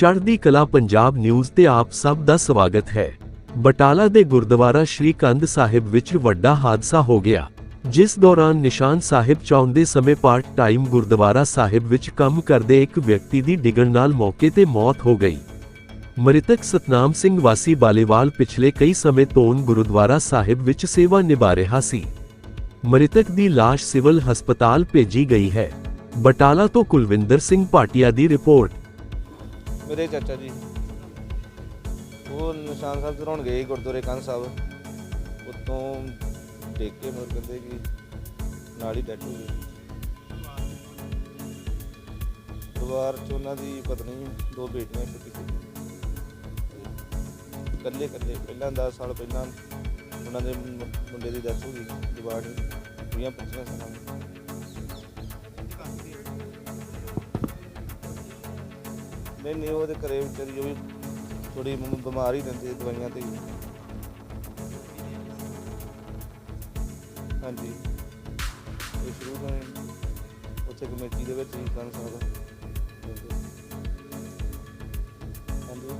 ਚੜ੍ਹਦੀ ਕਲਾ ਪੰਜਾਬ ਨਿਊਜ਼ ਤੇ ਆਪ ਸਭ ਦਾ ਸਵਾਗਤ ਹੈ। ਬਟਾਲਾ ਦੇ ਗੁਰਦੁਆਰਾ ਸ਼੍ਰੀ ਕੰਧ ਸਾਹਿਬ ਵਿੱਚ ਵੱਡਾ ਹਾਦਸਾ ਹੋ ਗਿਆ, ਜਿਸ ਦੌਰਾਨ ਨਿਸ਼ਾਨ ਸਾਹਿਬ ਚਾਹੁੰਦੇ ਸਮੇਂ ਪਾਰਟ ਟਾਈਮ ਗੁਰਦੁਆਰਾ ਸਾਹਿਬ ਵਿੱਚ ਕੰਮ ਕਰਦੇ ਇੱਕ ਵਿਅਕਤੀ ਦੀ ਡਿੱਗਣ ਨਾਲ ਮੌਕੇ ਤੇ ਮੌਤ ਹੋ ਗਈ। ਮ੍ਰਿਤਕ ਸਤਨਾਮ ਸਿੰਘ ਵਾਸੀ ਬਾਲੇਵਾਲ ਪਿਛਲੇ ਕਈ ਸਮੇਂ ਤੋਂ ਗੁਰਦੁਆਰਾ ਸਾਹਿਬ ਵਿੱਚ ਸੇਵਾ ਨਿਭਾ ਰਿਹਾ ਸੀ। ਮ੍ਰਿਤਕ ਦੀ ਲਾਸ਼ ਸਿਵਲ ਹਸਪਤਾਲ ਭੇਜੀ ਗਈ ਹੈ। ਬਟਾਲਾ ਤੋਂ ਕੁਲਵਿੰਦਰ ਸਿੰਘ ਭਾਟੀਆ ਦੀ ਰਿਪੋਰਟ। ਮੇਰੇ ਚਾਚਾ ਜੀ। ਉਹ ਨਿਸ਼ਾਨ ਸਾਹਿਬ ਚੜਾਉਣ ਗਏ ਗੁਰਦੁਆਰੇ ਕੰਨ ਸਾਹਿਬ। ਉਤੋਂ ਦੇਖ ਕੇ ਮਰ ਕਹਿੰਦੇ ਕਿ ਨਾਲ ਹੀ ਡੈਡ ਹੋ ਗਈ ਪਰਿਵਾਰ ਚ ਉਹਨਾਂ ਦੀ ਪਤਨੀ, ਦੋ ਬੇਟੀਆਂ ਛੋਟੀ ਛੋਟੀ। ਇਕੱਲੇ ਇਕੱਲੇ, ਪਹਿਲਾਂ 10 ਸਾਲ ਪਹਿਲਾਂ ਉਹਨਾਂ ਦੇ ਮੁੰਡੇ ਦੀ ਡੈਥ ਹੋ ਗਈ ਜਵਾੜ ਵੀਹਾਂ ਪੱਚੀਆਂ ਸਾਲਾਂ ਦੀ। ਨਹੀਂ ਨਹੀਂ ਉਹਦੇ ਘਰੇ ਵਿਚਾਰੀ ਉਹ ਵੀ ਥੋੜੀ ਬਿਮਾਰ ਹੀ ਰਹਿੰਦੀ ਦਵਾਈਆਂ ਤੇ ਹੀ। ਹਾਂਜੀ। ਇਹ ਸ਼ੁਰੂ ਤੋਂ ਹੀ ਉੱਥੇ ਕਮੇਟੀ ਦੇ ਵਿੱਚ ਹੀ ਕੰਨ ਸਕਦਾ ਹਾਂਜੀ।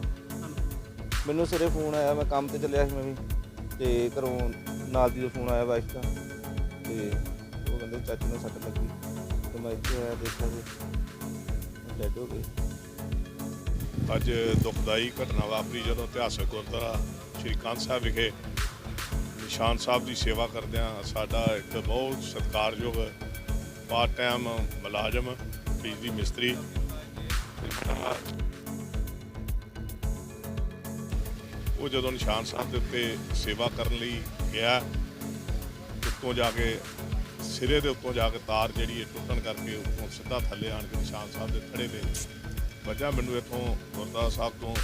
ਮੈਨੂੰ ਸਿਰੇ ਫੋਨ ਆਇਆ, ਮੈਂ ਕੰਮ ਤੇ ਚੱਲਿਆ ਸੀ ਮੈਂ ਵੀ, ਤੇ ਘਰੋਂ ਨਾਲ ਦੀ ਫੋਨ ਆਇਆ ਵਾਈਫ ਦਾ, ਤੇ ਉਹ ਕਹਿੰਦੇ ਚਾਚੀ ਨੂੰ ਸੱਟ ਲੱਗੀ। ਤੇ ਮੈਂ ਇੱਥੇ ਆਇਆ ਦੇਖਿਆ ਤੇ ਡੈਡ ਹੋ ਗਏ। ਅੱਜ ਦੁਖਦਾਈ ਘਟਨਾ ਵਾਪਰੀ ਜਦੋਂ ਇਤਿਹਾਸਕ ਗੁਰਦੁਆਰਾ ਸ਼੍ਰੀ ਕੰਧ ਸਾਹਿਬ ਵਿਖੇ ਨਿਸ਼ਾਨ ਸਾਹਿਬ ਦੀ ਸੇਵਾ ਕਰਦਿਆਂ ਸਾਡਾ ਇੱਕ ਬਹੁਤ ਸਤਿਕਾਰਯੋਗ ਪਾਰਟ ਟਾਈਮ ਮੁਲਾਜ਼ਮ, ਬਿਜਲੀ ਮਿਸਤਰੀ ਉਹ ਜਦੋਂ ਨਿਸ਼ਾਨ ਸਾਹਿਬ ਦੇ ਉੱਤੇ ਸੇਵਾ ਕਰਨ ਲਈ ਗਿਆ, ਉੱਤੋਂ ਜਾ ਕੇ ਸਿਰੇ ਦੇ ਉੱਤੋਂ ਜਾ ਕੇ ਤਾਰ ਜਿਹੜੀ ਹੈ ਟੁੱਟਣ ਕਰਕੇ ਉੱਤੋਂ ਸਿੱਧਾ ਥੱਲੇ ਆਣ ਕੇ ਨਿਸ਼ਾਨ ਸਾਹਿਬ ਦੇ ਥੜੇ ਦੇ ਵਜ੍ਹਾ ਮੈਨੂੰ ਇੱਥੋਂ ਗੁਰਦੁਆਰਾ ਸਾਹਿਬ ਤੋਂ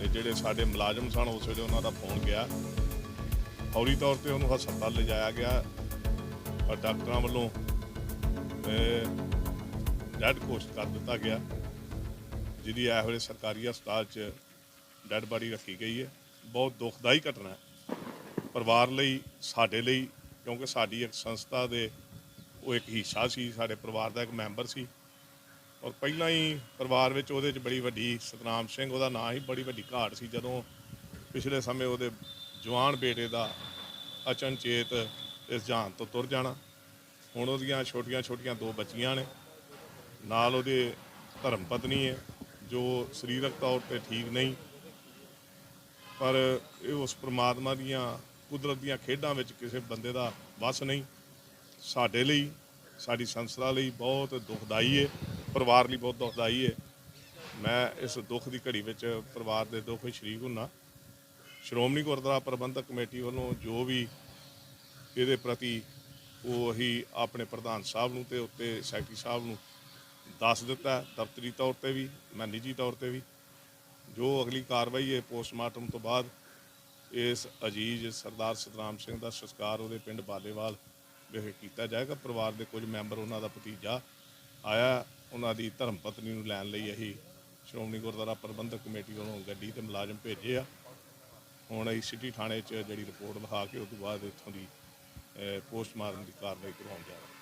ਇਹ ਜਿਹੜੇ ਸਾਡੇ ਮੁਲਾਜ਼ਮ ਸਨ, ਉਸ ਵੇਲੇ ਉਹਨਾਂ ਦਾ ਫੋਨ ਗਿਆ। ਫੌਰੀ ਤੌਰ ਤੇ ਉਹਨੂੰ ਹਸਪਤਾਲ ਲਿਜਾਇਆ ਗਿਆ ਪਰ ਡਾਕਟਰਾਂ ਵੱਲੋਂ ਡੈਡ ਘੋਸ਼ਿਤ ਕਰ ਦਿੱਤਾ ਗਿਆ, ਜਿਹਦੀ ਇਹ ਵੇਲੇ ਸਰਕਾਰੀ ਹਸਪਤਾਲ 'ਚ ਡੈਡ ਬਾਡੀ ਰੱਖੀ ਗਈ ਹੈ। ਬਹੁਤ ਦੁਖਦਾਈ ਘਟਨਾ ਹੈ। ਪਰਿਵਾਰ ਲਈ, ਸਾਡੇ ਲਈ, ਕਿਉਂਕਿ ਸਾਡੀ ਇੱਕ ਸੰਸਥਾ ਦੇ, ਉਹ ਇੱਕ ਹਿੱਸਾ ਸੀ, ਸਾਡੇ ਪਰਿਵਾਰ ਦਾ ਇੱਕ ਮੈਂਬਰ ਸੀ। ਔਰ ਪਹਿਲਾਂ ਹੀ ਪਰਿਵਾਰ ਵਿੱਚ ਉਹਦੇ 'ਚ ਬੜੀ ਵੱਡੀ ਸਤਨਾਮ ਸਿੰਘ, ਉਹਦਾ ਨਾਂ ਹੀ ਬੜੀ ਵੱਡੀ ਘਾਟ ਸੀ ਜਦੋਂ ਪਿਛਲੇ ਸਮੇਂ ਉਹਦੇ ਜਵਾਨ ਬੇਟੇ ਦਾ ਅਚਨਚੇਤ ਇਸ ਜਹਾਨ ਤੋਂ ਤੁਰ ਜਾਣਾ। ਹੁਣ ਉਹਦੀਆਂ ਛੋਟੀਆਂ ਛੋਟੀਆਂ ਦੋ ਬੱਚੀਆਂ ਨੇ। ਨਾਲ ਉਹਦੇ ਧਰਮ ਪਤਨੀ ਹੈ, ਜੋ ਸਰੀਰਕ ਤੌਰ ਤੇ ਠੀਕ ਨਹੀਂ। ਪਰ ਇਹ ਉਸ ਪ੍ਰਮਾਤਮਾ ਦੀਆਂ ਕੁਦਰਤ ਦੀਆਂ ਖੇਡਾਂ ਵਿੱਚ ਕਿਸੇ ਬੰਦੇ ਦਾ ਵਸ ਨਹੀਂ। ਸਾਡੇ ਲਈ, ਸਾਡੀ ਸੰਸਥਾ ਲਈ ਬਹੁਤ ਦੁਖਦਾਈ ਹੈ। ਪਰਿਵਾਰ ਲਈ ਬਹੁਤ ਦੁਖਦਾਈ ਹੈ ਮੈਂ ਇਸ ਦੁੱਖ ਦੀ ਘੜੀ ਵਿੱਚ ਪਰਿਵਾਰ ਦੇ ਦੁੱਖ ਵਿੱਚ ਸ਼ਰੀਕ ਹੁੰਨਾ। ਸ਼੍ਰੋਮਣੀ ਗੁਰਦੁਆਰਾ ਪ੍ਰਬੰਧਕ ਕਮੇਟੀ ਵੱਲੋਂ ਜੋ ਵੀ ਇਹਦੇ ਪ੍ਰਤੀ ਉਹ ਅਸੀਂ ਆਪਣੇ ਪ੍ਰਧਾਨ ਸਾਹਿਬ ਨੂੰ ਤੇ ਉੱਤੇ ਸੈਕਟਰੀ ਸਾਹਿਬ ਨੂੰ ਦੱਸ ਦਿੱਤਾ, ਦਫ਼ਤਰੀ ਤੌਰ ਤੇ ਵੀ, ਮੈਂ ਨਿੱਜੀ ਤੌਰ ਤੇ ਵੀ। ਜੋ ਅਗਲੀ ਕਾਰਵਾਈ ਹੈ ਪੋਸਟਮਾਰਟਮ ਤੋਂ ਬਾਅਦ ਇਸ ਅਜੀਜ਼ ਸਰਦਾਰ ਸਤਨਾਮ ਸਿੰਘ ਦਾ ਸੰਸਕਾਰ ਉਹਦੇ ਪਿੰਡ ਬਾਲੇਵਾਲ ਵਿਖੇ ਕੀਤਾ ਜਾਏਗਾ। ਪਰਿਵਾਰ ਦੇ ਕੁਝ ਮੈਂਬਰ ਉਹਨਾਂ ਦਾ ਭਤੀਜਾ ਆਇਆ ਉਹਨਾਂ ਦੀ ਧਰਮ ਪਤਨੀ ਨੂੰ ਲੈਣ ਲਈ ਅਸੀਂ ਸ਼੍ਰੋਮਣੀ ਗੁਰਦੁਆਰਾ ਪ੍ਰਬੰਧਕ ਕਮੇਟੀ ਵੱਲੋਂ ਗੱਡੀ ਤੇ ਮੁਲਾਜ਼ਮ ਭੇਜੇ ਆ। ਹੁਣ ਅਸੀਂ ਸਿਟੀ ਥਾਣੇ 'ਚ ਜਿਹੜੀ ਰਿਪੋਰਟ ਲਿਖਾ ਕੇ ਉਸ ਤੋਂ ਬਾਅਦ ਇੱਥੋਂ ਦੀ ਪੋਸਟਮਾਰਟਮ ਦੀ ਕਾਰਵਾਈ ਕਰਵਾਉਣ ਜਾ ਰਹੇ